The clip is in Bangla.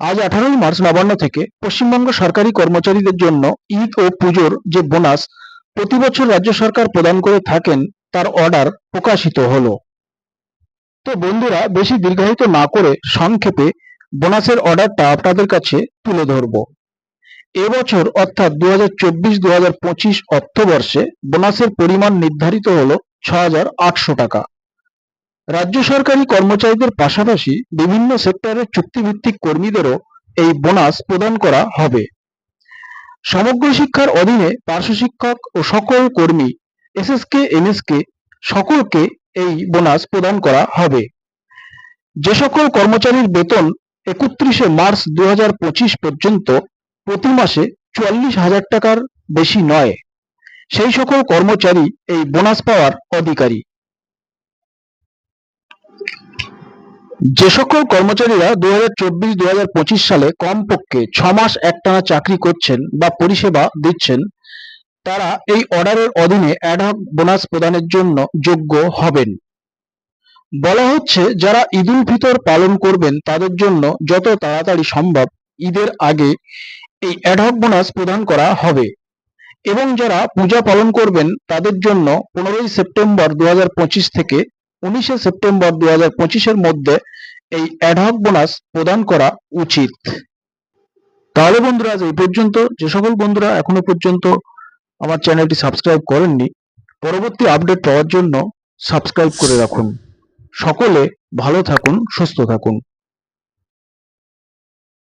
আজ আঠারোই মার্চ নবান্ন থেকে পশ্চিমবঙ্গ সরকারি কর্মচারীদের জন্য ঈদ ও পুজোর যে বোনাস, প্রতি বছর রাজ্য সরকার প্রদান করে থাকেন, তার অর্ডার প্রকাশিত হলো। তো বন্ধুরা, বেশি দীর্ঘায়িত না করে সংক্ষেপে বোনাসের অর্ডারটা আপনাদের কাছে তুলে ধরব। এবছর অর্থাৎ দু হাজার চব্বিশ দু পঁচিশ অর্থবর্ষে বোনাসের পরিমাণ নির্ধারিত হল ছ আটশো টাকা। রাজ্য সরকারি কর্মচারীদের পাশাপাশি বিভিন্ন সেক্টরের চুক্তিভিত্তিক কর্মীদেরও এই বোনাস প্রদান করা হবে। সমগ্র শিক্ষার অধীনে পার্শ্ব শিক্ষক ও সকল কর্মী এসএসকে এমএসকে সকলকে এই বোনাস প্রদান করা হবে। যে সকল কর্মচারীর বেতন একত্রিশে মার্চ দু হাজার পঁচিশ পর্যন্ত প্রতি মাসে চুয়াল্লিশ হাজার টাকার বেশি নয়। সেই সকল কর্মচারী এই বোনাস পাওয়ার অধিকারী। যে সকল কর্মচারীরা দু হাজার চব্বিশ দু হাজার পঁচিশ সালে কমপক্ষে ছ মাস একটানা চাকরি করছেন বা পরিষেবা দিচ্ছেন, তারা এই অর্ডারের অধীনে অ্যাডহক বোনাস প্রদানের জন্য যোগ্য হবেন। বলা হচ্ছে, যারা ঈদুল ফিতর পালন করবেন, তাদের জন্য যত তাড়াতাড়ি সম্ভব ঈদের আগে এই অ্যাডহক বোনাস প্রদান করা হবে। এবং যারা পূজা পালন করবেন, তাদের জন্য পনেরোই সেপ্টেম্বর দু হাজার পঁচিশ থেকে উনিশে সেপ্টেম্বর দু হাজার পঁচিশের মধ্যে এই অ্যাডহক বোনাস প্রদান করা উচিত। তাহলে বন্ধুরা, আজ এই পর্যন্ত। যে সকল বন্ধুরা এখনও পর্যন্ত আমার চ্যানেলটি সাবস্ক্রাইব করেননি, পরবর্তী আপডেট পাওয়ার জন্য সাবস্ক্রাইব করে রাখুন। সকলে ভালো থাকুন, সুস্থ থাকুন।